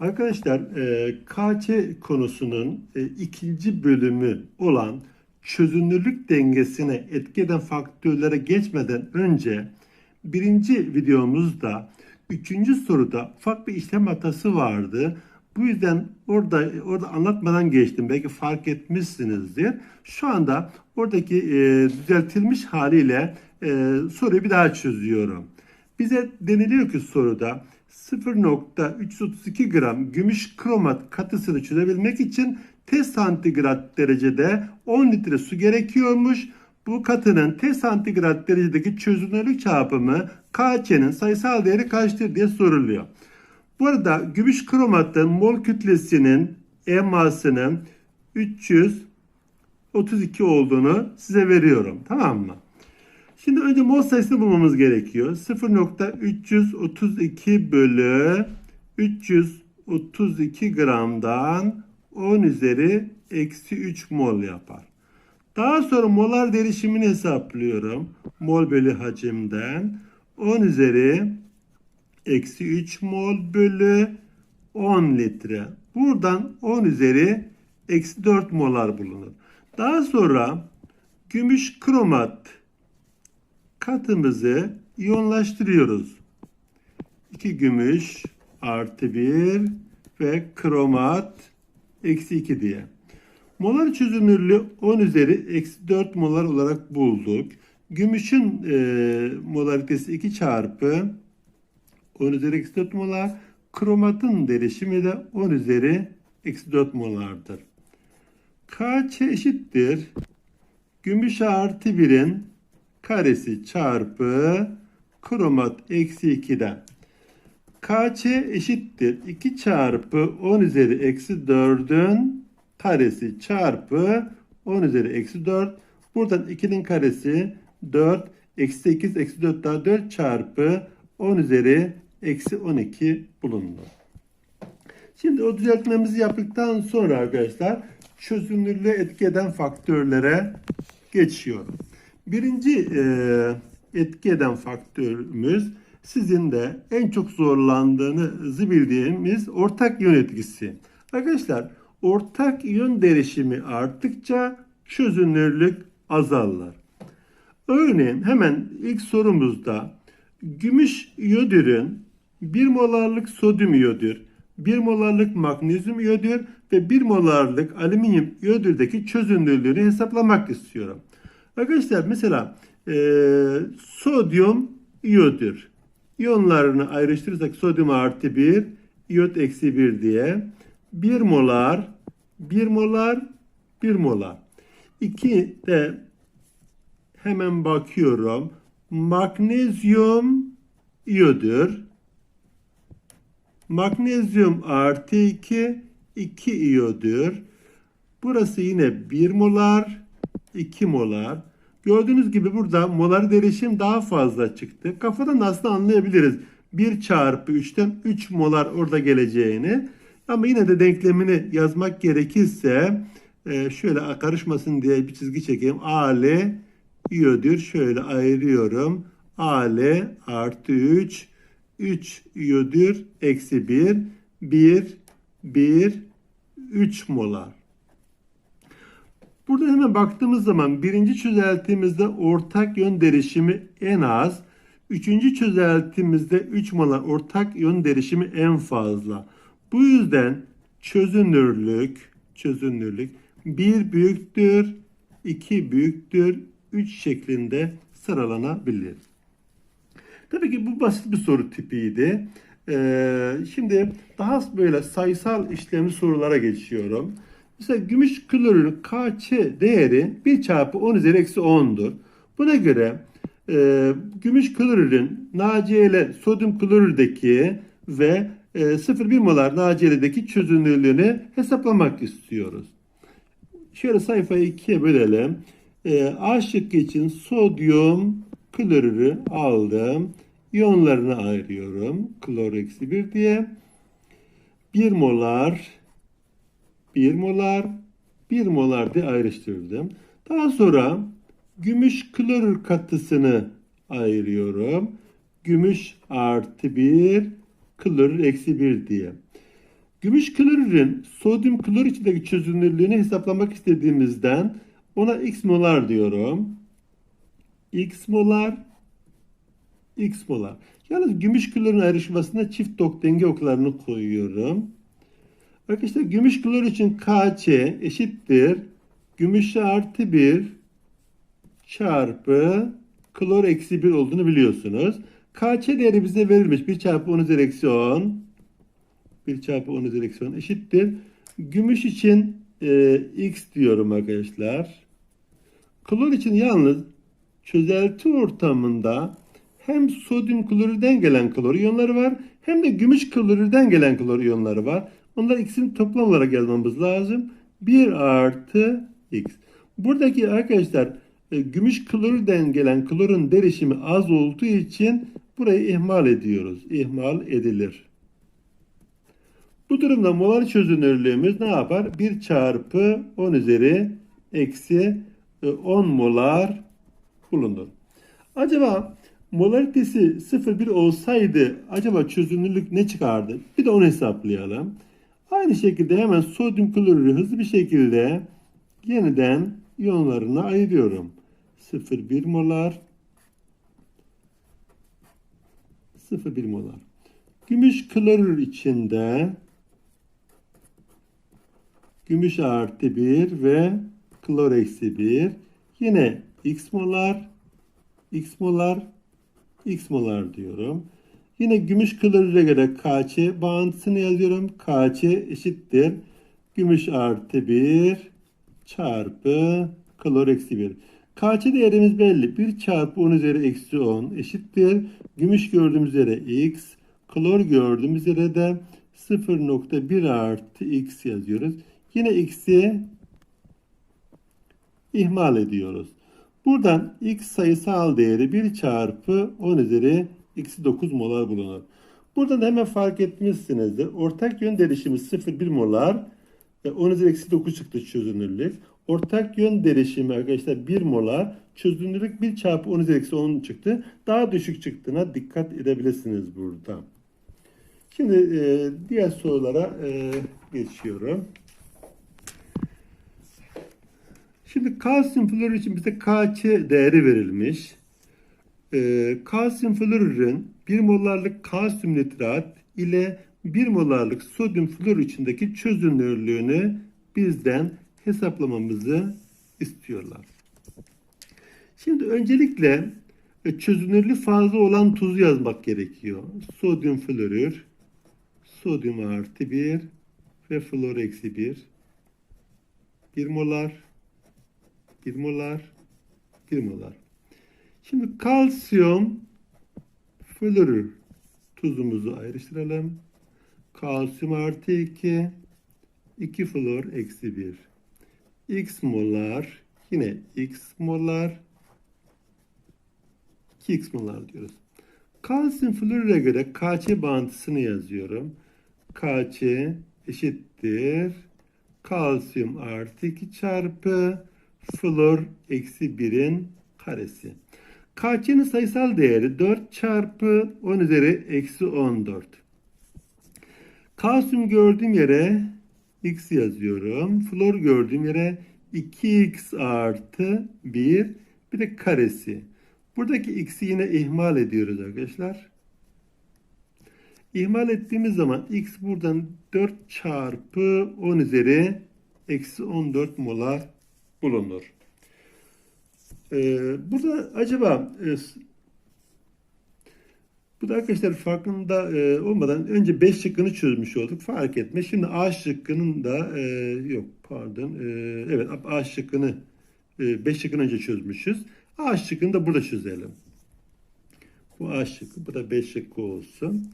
Arkadaşlar e, konusunun e, ikinci bölümü olan çözünürlük dengesine etki eden faktörlere geçmeden önce birinci videomuzda üçüncü soruda ufak bir işlem hatası vardı. Bu yüzden orada orada anlatmadan geçtim. Belki fark etmişsinizdir. Şu anda oradaki e, düzeltilmiş haliyle e, soruyu bir daha çözüyorum. Bize deniliyor ki soruda 0.332 gram gümüş kromat katısını çözebilmek için T santigrat derecede 10 litre su gerekiyormuş. Bu katının T santigrat derecedeki çözünürlük çarpımı KC'nin sayısal değeri kaçtır diye soruluyor. Bu arada gümüş kromatın mol kütlesinin emasının 332 olduğunu size veriyorum. Tamam mı? Şimdi önce mol sayısını bulmamız gerekiyor. 0.332 bölü 332 gramdan 10 üzeri eksi 3 mol yapar. Daha sonra molar derişimini hesaplıyorum. Mol bölü hacimden 10 üzeri eksi 3 mol bölü 10 litre. Buradan 10 üzeri eksi 4 molar bulunur. Daha sonra gümüş kromat katımızı iyonlaştırıyoruz. 2 gümüş artı 1 ve kromat eksi 2 diye. Molar çözünürlüğü 10 üzeri eksi 4 molar olarak bulduk. Gümüşün e, molaritesi 2 çarpı 10 üzeri eksi 4 molar. Kromatın derişimi de 10 üzeri eksi 4 molardır. KC eşittir. Gümüş artı 1'in karesi çarpı kromat eksi 2'den. KC eşittir 2 çarpı 10 üzeri eksi 4'ün karesi çarpı 10 üzeri eksi 4. Buradan 2'nin karesi 4 eksi 8 eksi 4 daha 4 çarpı 10 üzeri eksi 12 bulundu. Şimdi o düzeltmemizi yaptıktan sonra arkadaşlar çözünürlüğe etki eden faktörlere geçiyorum. Birinci e, etki eden faktörümüz sizin de en çok zorlandığınızı bildiğimiz ortak yön etkisi. Arkadaşlar ortak yön derişimi arttıkça çözünürlük azalır. Örneğin hemen ilk sorumuzda gümüş iyodürün 1 molarlık sodyum iyodür, 1 molarlık magnezyum iyodür ve 1 molarlık alüminyum iyodürdeki çözünürlüğünü hesaplamak istiyorum. Arkadaşlar mesela e, sodyum iyodür. İyonlarını ayrıştırırsak sodyum artı 1, iyot eksi 1 diye 1 molar, 1 molar, 1 molar. 2 de hemen bakıyorum. Magnezyum iyodür. Magnezyum artı 2, 2 iyodür. Burası yine 1 molar, 2 molar. Gördüğünüz gibi burada molar derişim daha fazla çıktı. Kafadan aslında anlayabiliriz. 1 çarpı 3'ten 3 molar orada geleceğini. Ama yine de denklemini yazmak gerekirse e, şöyle karışmasın diye bir çizgi çekeyim. AL iyodür. Şöyle ayırıyorum. AL artı 3 3 iyodür eksi 1 1 1 3 molar. Burada hemen baktığımız zaman birinci çözeltimizde ortak yön derişimi en az. Üçüncü çözeltimizde 3 molar ortak yön derişimi en fazla. Bu yüzden çözünürlük, çözünürlük 1 büyüktür, 2 büyüktür, 3 şeklinde sıralanabilir. Tabii ki bu basit bir soru tipiydi. Ee, şimdi daha böyle sayısal işlemli sorulara geçiyorum. Mesela gümüş klorürün KC değeri 1 çarpı 10 üzeri eksi 10'dur. Buna göre e, gümüş klorürün NaCl sodyum klorürdeki ve e, 0,1 molar NaCl'deki çözünürlüğünü hesaplamak istiyoruz. Şöyle sayfayı ikiye bölelim. E, A şıkkı için sodyum klorürü aldım. İyonlarını ayırıyorum. Klor eksi 1 diye. 1 molar 1 molar 1 molar diye ayrıştırdım. Daha sonra gümüş klorür katısını ayırıyorum. Gümüş artı 1 klorür eksi 1 diye. Gümüş klorürün sodyum klor içindeki çözünürlüğünü hesaplamak istediğimizden ona x molar diyorum. x molar x molar. Yalnız gümüş klorun ayrışmasına çift dok denge oklarını koyuyorum. Arkadaşlar gümüş klor için Kc eşittir. Gümüş artı 1 çarpı klor eksi 1 olduğunu biliyorsunuz. Kc değeri bize verilmiş. 1 çarpı 10 üzeri eksi 10. 1 çarpı 10 üzeri eksi 10 eşittir. Gümüş için e, x diyorum arkadaşlar. Klor için yalnız çözelti ortamında hem sodyum klorürden gelen klor iyonları var hem de gümüş klorürden gelen klor iyonları var. Onlar ikisini toplam olarak yazmamız lazım. 1 artı x. Buradaki arkadaşlar e, gümüş klorürden gelen klorun derişimi az olduğu için burayı ihmal ediyoruz. İhmal edilir. Bu durumda molar çözünürlüğümüz ne yapar? 1 çarpı 10 üzeri eksi e, 10 molar bulunur. Acaba molaritesi 0,1 olsaydı acaba çözünürlük ne çıkardı? Bir de onu hesaplayalım. Aynı şekilde hemen sodyum klorürü hızlı bir şekilde yeniden iyonlarına ayırıyorum. 0,1 molar 0,1 molar. Gümüş klorür içinde gümüş artı 1 ve klor eksi 1. Yine x molar, x molar, x molar diyorum. Yine gümüş klorüre göre Kc bağıntısını yazıyorum. Kc eşittir. Gümüş artı 1 çarpı klor eksi 1. Kc değerimiz belli. 1 çarpı 10 üzeri eksi 10 eşittir. Gümüş gördüğümüz üzere x. Klor gördüğümüz üzere de 0.1 artı x yazıyoruz. Yine x'i ihmal ediyoruz. Buradan x sayısal değeri 1 çarpı 10 üzeri eksi 9 molar bulunur. Buradan hemen fark etmişsinizdir. Ortak yön derişimi 0,1 molar ve 10 üzeri eksi 9 çıktı çözünürlük. Ortak yön derişimi arkadaşlar 1 molar. Çözünürlük 1 çarpı 10 üzeri eksi 10 çıktı. Daha düşük çıktığına dikkat edebilirsiniz burada. Şimdi e, diğer sorulara e, geçiyorum. Şimdi kalsiyum florür için bize Kc değeri verilmiş. Ee, kalsiyum florürün 1 molarlık kalsiyum nitrat ile 1 molarlık sodyum flor içindeki çözünürlüğünü bizden hesaplamamızı istiyorlar. Şimdi öncelikle e, çözünürlüğü fazla olan tuzu yazmak gerekiyor. Sodyum florür, sodyum artı 1 ve flor eksi 1. 1 molar, 1 molar, 1 molar. Şimdi kalsiyum florür tuzumuzu ayrıştıralım. Kalsiyum artı 2, 2 flor eksi 1. X molar, yine X molar, 2X molar diyoruz. Kalsiyum florüre göre Kc bağıntısını yazıyorum. Kc eşittir. Kalsiyum artı 2 çarpı flor eksi 1'in karesi. Kc'nin sayısal değeri 4 çarpı 10 üzeri eksi 14. Kalsiyum gördüğüm yere x yazıyorum. Flor gördüğüm yere 2x artı 1 bir de karesi. Buradaki x'i yine ihmal ediyoruz arkadaşlar. İhmal ettiğimiz zaman x buradan 4 çarpı 10 üzeri eksi 14 molar bulunur. Ee, burada acaba e, bu da arkadaşlar farkında e, olmadan önce 5 şıkkını çözmüş olduk. Fark etme. Şimdi A şıkkının da e, yok pardon. E, evet A şıkkını 5 e, şıkkını önce çözmüşüz. A şıkkını da burada çözelim. Bu A şıkkı. Bu da 5 şıkkı olsun.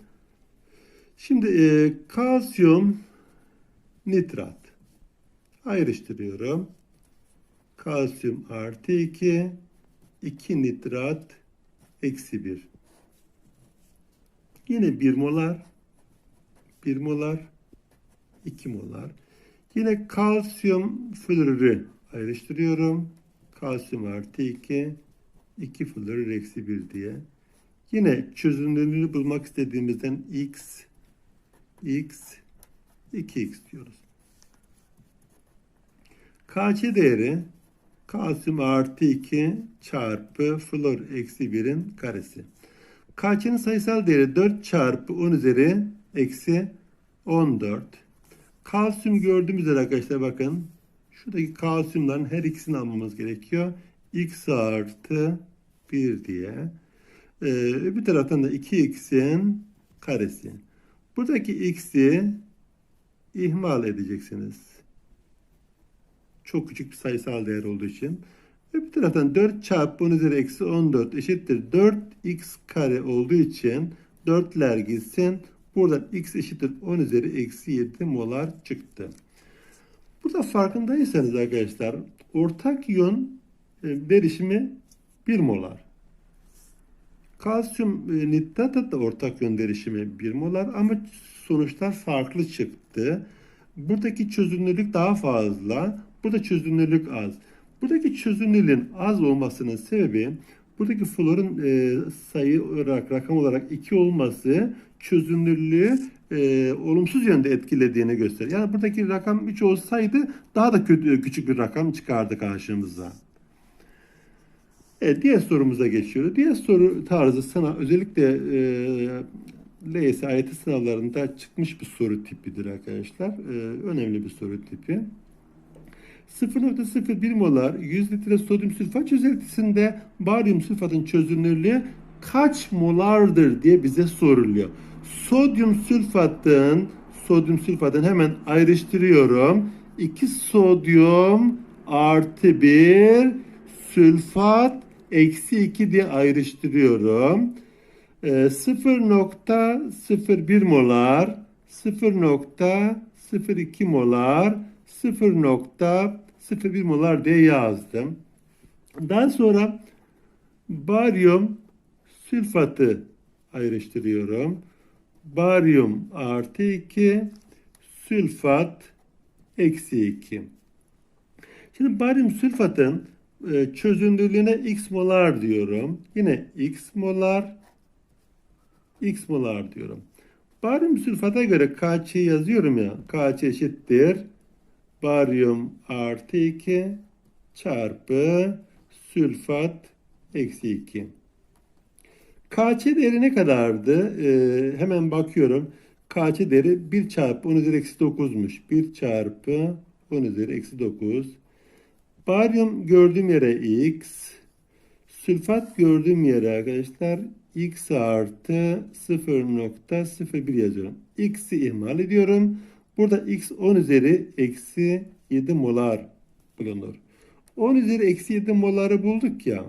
Şimdi e, kalsiyum nitrat ayrıştırıyorum. Kalsiyum artı 2, 2 nitrat eksi 1. Yine 1 molar, 1 molar, 2 molar. Yine kalsiyum florürü ayrıştırıyorum. Kalsiyum artı 2, 2 florür eksi 1 diye. Yine çözünürlüğünü bulmak istediğimizden x, x, 2x diyoruz. KC değeri kalsiyum artı 2 çarpı flor eksi 1'in karesi. KC'nin sayısal değeri 4 çarpı 10 üzeri eksi 14. Kalsiyum gördüğümüz üzere arkadaşlar bakın. Şuradaki kalsiyumların her ikisini almamız gerekiyor. X artı 1 diye. Ee, öbür taraftan da 2x'in karesi. Buradaki x'i ihmal edeceksiniz. Çok küçük bir sayısal değer olduğu için. Öbür taraftan 4 çarpı 10 üzeri eksi 14 eşittir. 4x kare olduğu için 4'ler gitsin. Buradan x eşittir 10 üzeri eksi 7 molar çıktı. Burada farkındaysanız arkadaşlar ortak iyon e, derişimi 1 molar. Kalsiyum e, nitrat da ortak yön derişimi 1 molar ama sonuçlar farklı çıktı. Buradaki çözünürlük daha fazla, burada çözünürlük az. Buradaki çözünürlüğün az olmasının sebebi buradaki florun e, sayı olarak, rakam olarak 2 olması çözünürlüğü e, olumsuz yönde etkilediğini gösteriyor. Yani buradaki rakam 3 olsaydı daha da kötü, küçük bir rakam çıkardı karşımıza. Evet, diğer sorumuza geçiyoruz. Diğer soru tarzı sana özellikle e, LYS AYT sınavlarında çıkmış bir soru tipidir arkadaşlar. E, önemli bir soru tipi. 0.01 molar 100 litre sodyum sülfat çözeltisinde baryum sülfatın çözünürlüğü kaç molardır diye bize soruluyor. Sodyum sülfatın sodyum sülfatın hemen ayrıştırıyorum. 2 sodyum artı 1 sülfat eksi 2 diye ayrıştırıyorum. Ee, 0.01 molar 0.02 molar 0.01 molar diye yazdım. Daha sonra baryum sülfatı ayrıştırıyorum. Baryum artı 2 sülfat eksi 2. Şimdi baryum sülfatın e, çözünürlüğüne x molar diyorum. Yine x molar x molar diyorum. Baryum sülfata göre Kc yazıyorum ya. Kc eşittir. Baryum artı 2 çarpı sülfat eksi 2. Kc değeri ne kadardı? Ee, hemen bakıyorum. Kc değeri 1 çarpı 10 üzeri eksi 9'muş. 1 çarpı 10 üzeri eksi 9. Baryum gördüğüm yere x. Sülfat gördüğüm yere arkadaşlar x artı 0.01 yazıyorum. X'i ihmal ediyorum. Burada x 10 üzeri eksi 7 molar bulunur. 10 üzeri eksi 7 moları bulduk ya.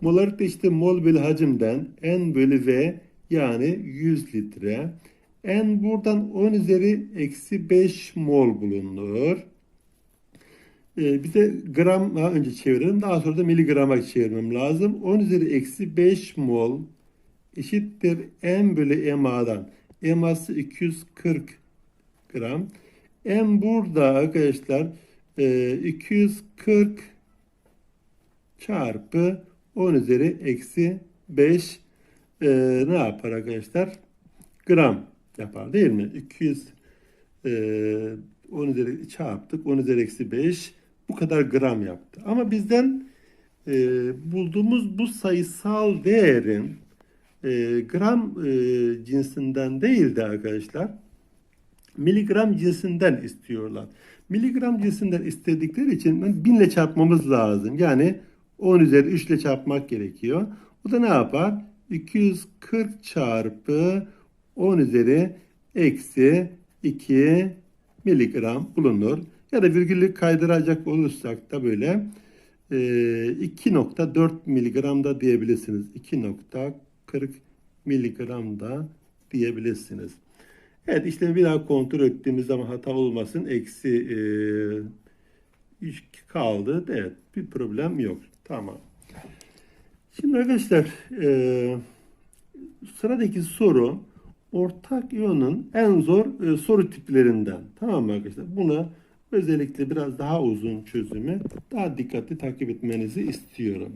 Molar da işte mol bölü hacimden n bölü v yani 100 litre. N buradan 10 üzeri eksi 5 mol bulunur. Ee, bir de gram önce çevirelim. Daha sonra da miligrama çevirmem lazım. 10 üzeri eksi 5 mol eşittir m bölü ma'dan. Ma'sı 240 gram. M burada arkadaşlar e, 240 çarpı 10 üzeri eksi 5 e, ne yapar arkadaşlar? Gram yapar değil mi? 200 e, 10 üzeri çarptık. 10 üzeri eksi 5 bu kadar gram yaptı. Ama bizden e, bulduğumuz bu sayısal değerin e, gram e, cinsinden değil de arkadaşlar miligram cinsinden istiyorlar. Miligram cinsinden istedikleri için binle çarpmamız lazım. Yani 10 üzeri 3 ile çarpmak gerekiyor. O da ne yapar? 240 çarpı 10 üzeri eksi 2 miligram bulunur. Ya da virgülü kaydıracak olursak da böyle e, 2.4 miligram da diyebilirsiniz. 2.40 miligram da diyebilirsiniz. Evet işlemi bir daha kontrol ettiğimiz zaman hata olmasın. Eksi e, kaldı. Evet bir problem yok. Tamam. Şimdi arkadaşlar e, sıradaki soru ortak iyonun en zor e, soru tiplerinden. Tamam mı arkadaşlar? Buna özellikle biraz daha uzun çözümü daha dikkatli takip etmenizi istiyorum.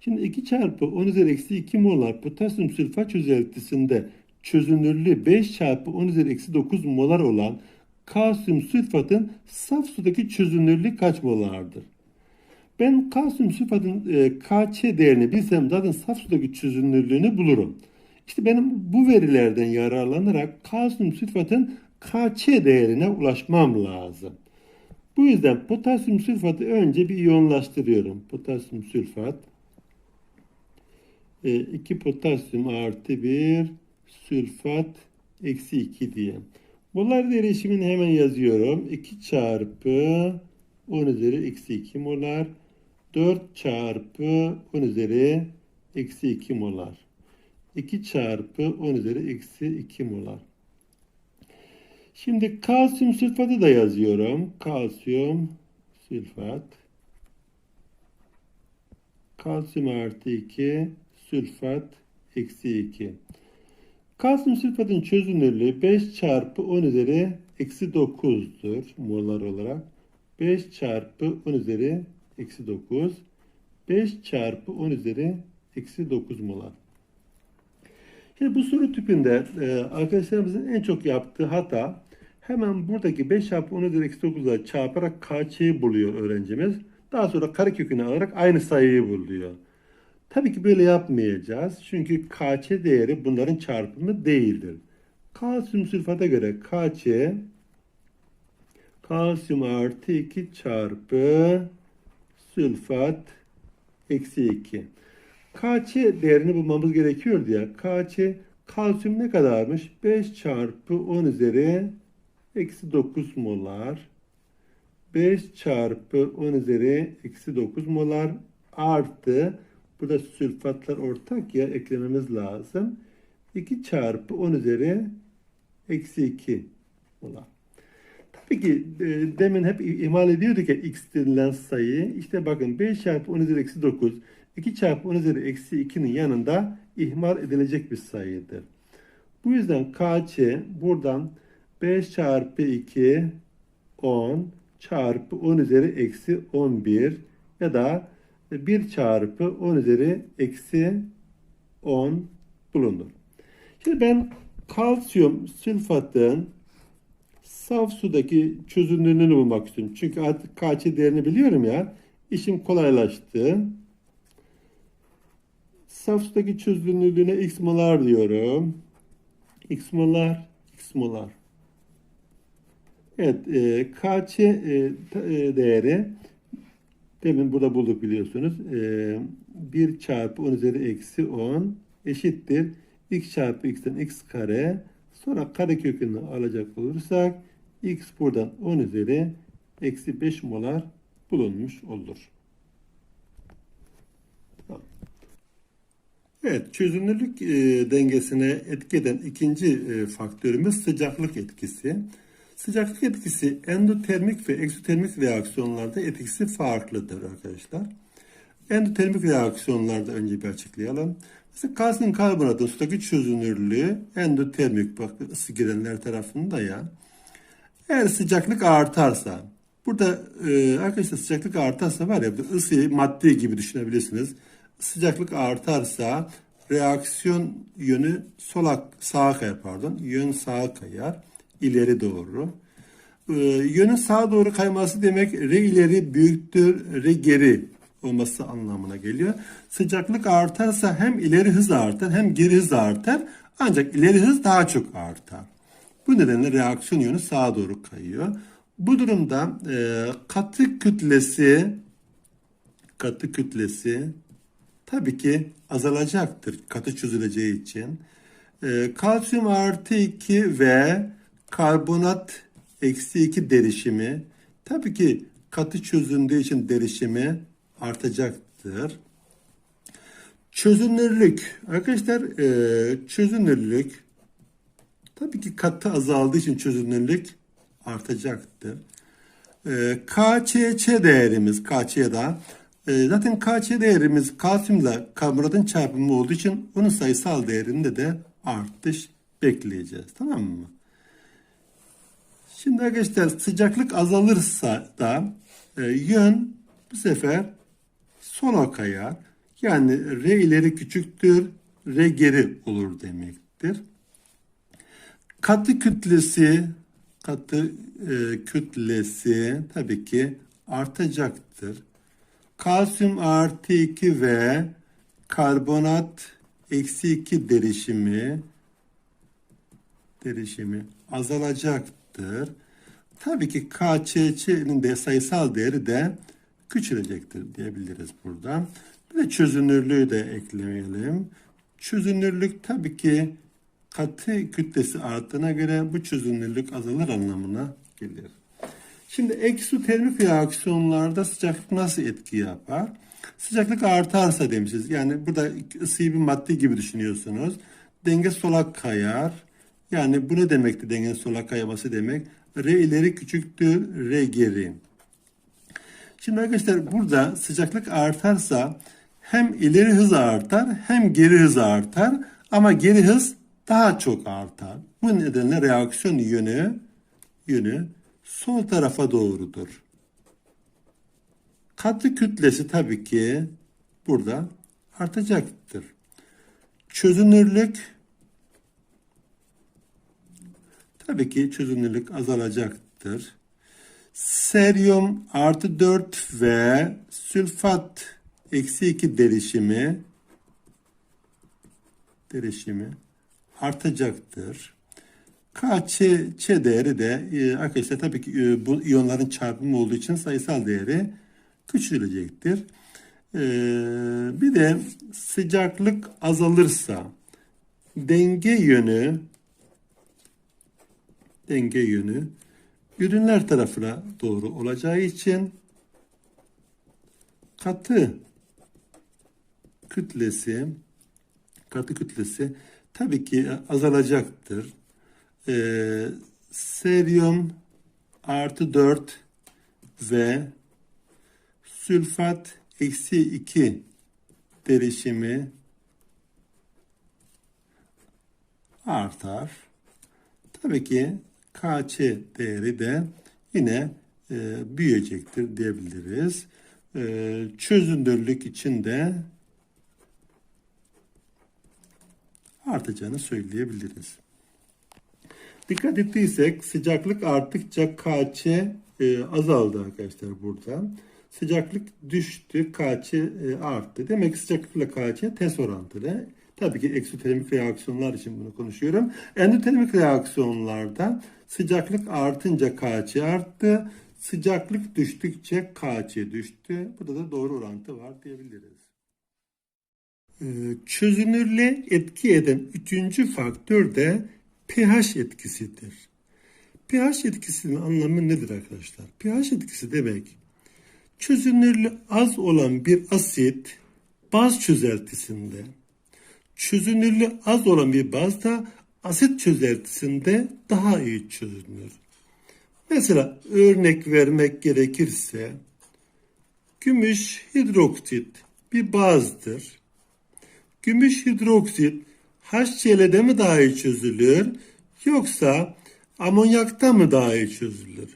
Şimdi 2 çarpı 10 üzeri eksi 2 molar potasyum sülfat çözeltisinde çözünürlüğü 5 çarpı 10 üzeri eksi 9 molar olan kalsiyum sülfatın saf sudaki çözünürlüğü kaç molardır? Ben kalsiyum sülfatın e, Kç değerini bilsem zaten saf sudaki çözünürlüğünü bulurum. İşte benim bu verilerden yararlanarak kalsiyum sülfatın Kç değerine ulaşmam lazım. Bu yüzden potasyum sülfatı önce bir iyonlaştırıyorum. Potasyum sülfat 2 potasyum artı 1 sülfat eksi 2 diye. Molar derişimini hemen yazıyorum. 2 çarpı 10 üzeri eksi 2 molar. 4 çarpı 10 üzeri eksi 2 molar. 2 çarpı 10 üzeri eksi 2 molar. Şimdi kalsiyum sülfatı da yazıyorum. Kalsiyum sülfat. Kalsiyum artı 2 sülfat eksi 2. Kalsiyum sülfatın çözünürlüğü 5 çarpı 10 üzeri eksi 9'dur molar olarak. 5 çarpı 10 üzeri eksi 9. 5 çarpı 10 üzeri eksi 9 molar. Şimdi bu soru tipinde e, arkadaşlarımızın en çok yaptığı hata hemen buradaki 5 çarpı 10 üzeri eksi 9'la çarparak KÇ'yi buluyor öğrencimiz. Daha sonra karekökünü alarak aynı sayıyı buluyor. Tabii ki böyle yapmayacağız. Çünkü Kç değeri bunların çarpımı değildir. Kalsiyum sülfata göre Kç kalsiyum artı 2 çarpı sülfat eksi 2. Kç değerini bulmamız gerekiyor diye. Kç kalsiyum ne kadarmış? 5 çarpı 10 üzeri eksi 9 molar. 5 çarpı 10 üzeri eksi 9 molar artı Burada sülfatlar ortak ya eklememiz lazım. 2 çarpı 10 üzeri eksi 2 molar. Tabii ki e, demin hep ihmal ediyorduk ya x denilen sayı. İşte bakın 5 çarpı 10 üzeri eksi 9, 2 çarpı 10 üzeri eksi 2'nin yanında ihmal edilecek bir sayıdır. Bu yüzden KC buradan 5 çarpı 2 10 çarpı 10 üzeri eksi 11 ya da 1 çarpı 10 üzeri eksi 10 bulunur. Şimdi ben kalsiyum sülfatın saf sudaki çözünürlüğünü bulmak istiyorum. Çünkü artık Kç değerini biliyorum ya. İşim kolaylaştı. Saf sudaki çözünürlüğüne x molar diyorum. x molar, x molar. Evet, e, Kç e, e, değeri Demin burada bulduk biliyorsunuz. Ee, 1 çarpı 10 üzeri eksi 10 eşittir. x çarpı x'ten x kare. Sonra kare kökünü alacak olursak x buradan 10 üzeri eksi 5 molar bulunmuş olur. Evet, çözünürlük e, dengesine etki eden ikinci e, faktörümüz sıcaklık etkisi. Sıcaklık etkisi endotermik ve eksotermik reaksiyonlarda etkisi farklıdır arkadaşlar. Endotermik reaksiyonlarda önce bir açıklayalım. Mesela kalsiyum karbonatın sudaki çözünürlüğü endotermik bak ısı girenler tarafında ya. Eğer sıcaklık artarsa burada e, arkadaşlar sıcaklık artarsa var ya ısıyı madde gibi düşünebilirsiniz. Sıcaklık artarsa reaksiyon yönü sola sağa kayar pardon. Yön sağa kayar ileri doğru. Ee, yönün sağa doğru kayması demek re ileri büyüktür, re geri olması anlamına geliyor. Sıcaklık artarsa hem ileri hız artar hem geri hız artar. Ancak ileri hız daha çok artar. Bu nedenle reaksiyon yönü sağa doğru kayıyor. Bu durumda e, katı kütlesi katı kütlesi tabii ki azalacaktır katı çözüleceği için. E, kalsiyum artı 2 ve karbonat eksi 2 derişimi tabii ki katı çözündüğü için derişimi artacaktır. Çözünürlük arkadaşlar e, çözünürlük tabii ki katı azaldığı için çözünürlük artacaktır. E, KÇÇ değerimiz KÇ'da e, zaten KÇ değerimiz kalsiyumla karbonatın çarpımı olduğu için onun sayısal değerinde de artış bekleyeceğiz. Tamam mı? Şimdi arkadaşlar sıcaklık azalırsa da e, yön bu sefer sola kayar. Yani R ileri küçüktür, R geri olur demektir. Katı kütlesi katı e, kütlesi tabii ki artacaktır. Kalsiyum artı 2 ve karbonat eksi 2 derişimi derişimi azalacaktır. Tabii ki KÇÇ'nin de sayısal değeri de küçülecektir diyebiliriz burada. Bir de çözünürlüğü de eklemeyelim. Çözünürlük tabii ki katı kütlesi arttığına göre bu çözünürlük azalır anlamına gelir. Şimdi eksotermik reaksiyonlarda sıcaklık nasıl etki yapar? Sıcaklık artarsa demişiz. Yani burada ısıyı bir madde gibi düşünüyorsunuz. Denge sola kayar. Yani bu ne demekti dengenin sola kayması demek? R ileri küçüktür R geri. Şimdi arkadaşlar burada sıcaklık artarsa hem ileri hız artar hem geri hız artar ama geri hız daha çok artar. Bu nedenle reaksiyon yönü yönü sol tarafa doğrudur. Katı kütlesi tabii ki burada artacaktır. Çözünürlük tabii ki çözünürlük azalacaktır. Seryum artı 4 ve sülfat eksi 2 derişimi derişimi artacaktır. KÇ Ç değeri de e, arkadaşlar tabii ki e, bu iyonların çarpımı olduğu için sayısal değeri küçülecektir. E, bir de sıcaklık azalırsa denge yönü denge yönü ürünler tarafına doğru olacağı için katı kütlesi katı kütlesi tabii ki azalacaktır. Ee, seryum artı 4 ve sülfat eksi 2 derişimi artar. Tabii ki KÇ değeri de yine e, büyüyecektir diyebiliriz. E, çözünürlük için de artacağını söyleyebiliriz. Dikkat ettiysek sıcaklık arttıkça KÇ e, azaldı arkadaşlar burada. Sıcaklık düştü, KÇ e, arttı. Demek ki sıcaklıkla KÇ ters orantılı. Tabii ki eksotermik reaksiyonlar için bunu konuşuyorum. Endotermik reaksiyonlarda sıcaklık artınca KÇ arttı. Sıcaklık düştükçe KÇ düştü. Burada da doğru orantı var diyebiliriz. Ee, Çözünürlüğe etki eden üçüncü faktör de pH etkisidir. pH etkisinin anlamı nedir arkadaşlar? pH etkisi demek çözünürlüğü az olan bir asit baz çözeltisinde çözünürlüğü az olan bir baz da asit çözeltisinde daha iyi çözünür. Mesela örnek vermek gerekirse gümüş hidroksit bir bazdır. Gümüş hidroksit HCl'de mi daha iyi çözülür yoksa amonyakta mı daha iyi çözülür?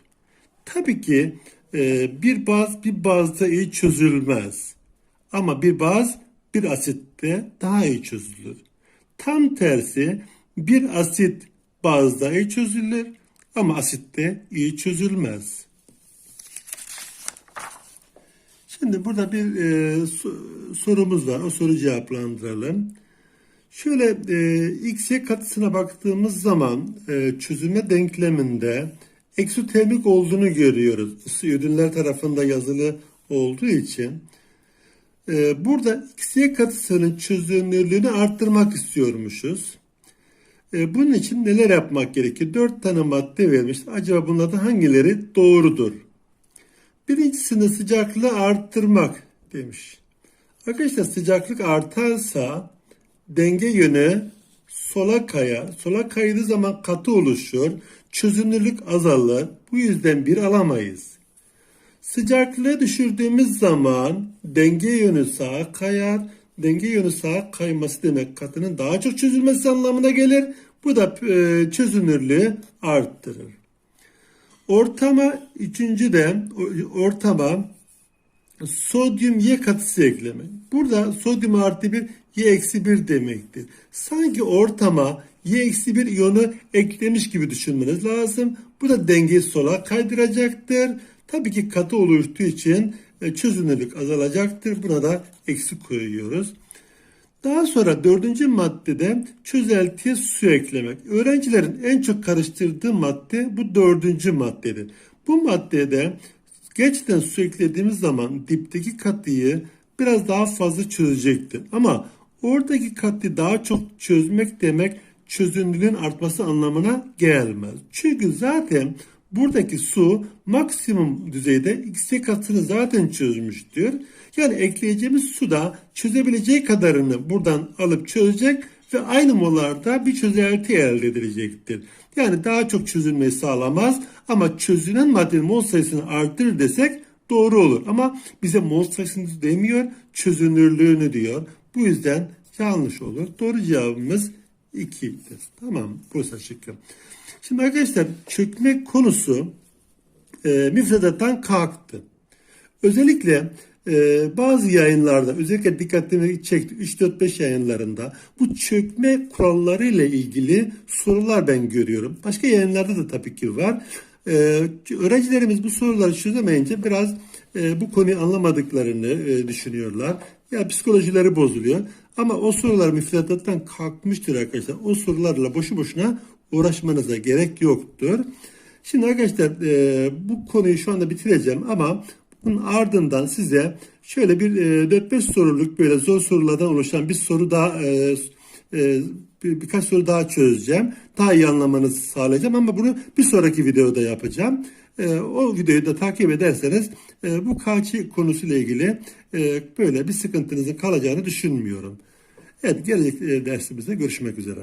Tabii ki e, bir baz bir bazda iyi çözülmez. Ama bir baz bir asitte daha iyi çözülür. Tam tersi bir asit bazda iyi çözülür ama asitte iyi çözülmez. Şimdi burada bir e, so- sorumuz var. O soruyu cevaplandıralım. Şöyle e, x'ye katısına baktığımız zaman e, çözülme denkleminde eksotermik olduğunu görüyoruz. Ürünler tarafında yazılı olduğu için. E, burada x'ye katısının çözünürlüğünü arttırmak istiyormuşuz. E, bunun için neler yapmak gerekir? Dört tane madde vermiş. Acaba bunlardan hangileri doğrudur? Birincisini sıcaklığı arttırmak demiş. Arkadaşlar sıcaklık artarsa denge yönü sola kayar. Sola kaydığı zaman katı oluşur. Çözünürlük azalır. Bu yüzden bir alamayız. Sıcaklığı düşürdüğümüz zaman denge yönü sağa kayar. Denge yönü sağa kayması demek katının daha çok çözülmesi anlamına gelir. Bu da e, çözünürlüğü arttırır. Ortama üçüncü de ortama sodyum Y katısı ekleme. Burada sodyum artı bir Y eksi bir demektir. Sanki ortama y eksi bir iyonu eklemiş gibi düşünmeniz lazım. Bu da dengeyi sola kaydıracaktır. Tabii ki katı oluştuğu için çözünürlük azalacaktır. Buna da eksi koyuyoruz. Daha sonra dördüncü maddede çözeltiye su eklemek. Öğrencilerin en çok karıştırdığı madde bu dördüncü maddedir. Bu maddede gerçekten su eklediğimiz zaman dipteki katıyı biraz daha fazla çözecektir. Ama oradaki katıyı daha çok çözmek demek çözünürlüğün artması anlamına gelmez. Çünkü zaten buradaki su maksimum düzeyde x katını zaten çözmüştür. Yani ekleyeceğimiz su da çözebileceği kadarını buradan alıp çözecek ve aynı molarda bir çözelti elde edilecektir. Yani daha çok çözülmeyi sağlamaz ama çözülen maddenin mol sayısını arttırır desek doğru olur. Ama bize mol sayısını demiyor, çözünürlüğünü diyor. Bu yüzden yanlış olur. Doğru cevabımız 2'dir. Tamam, Bursa şıkkı. Şimdi arkadaşlar çökme konusu e, müfredattan kalktı. Özellikle e, bazı yayınlarda özellikle dikkatimi çekti 3-4-5 yayınlarında bu çökme kuralları ile ilgili sorular ben görüyorum. Başka yayınlarda da tabii ki var. E, öğrencilerimiz bu soruları çözemeyince biraz e, bu konuyu anlamadıklarını e, düşünüyorlar. Ya psikolojileri bozuluyor. Ama o sorular müfredattan kalkmıştır arkadaşlar. O sorularla boşu boşuna uğraşmanıza gerek yoktur. Şimdi arkadaşlar e, bu konuyu şu anda bitireceğim ama bunun ardından size şöyle bir e, 4-5 soruluk böyle zor sorulardan oluşan bir soru daha e, e, bir, birkaç soru daha çözeceğim. Daha iyi anlamanızı sağlayacağım ama bunu bir sonraki videoda yapacağım. E, o videoyu da takip ederseniz e, bu kaçı konusuyla ilgili e, böyle bir sıkıntınızın kalacağını düşünmüyorum. Evet gelecek e, dersimizde görüşmek üzere.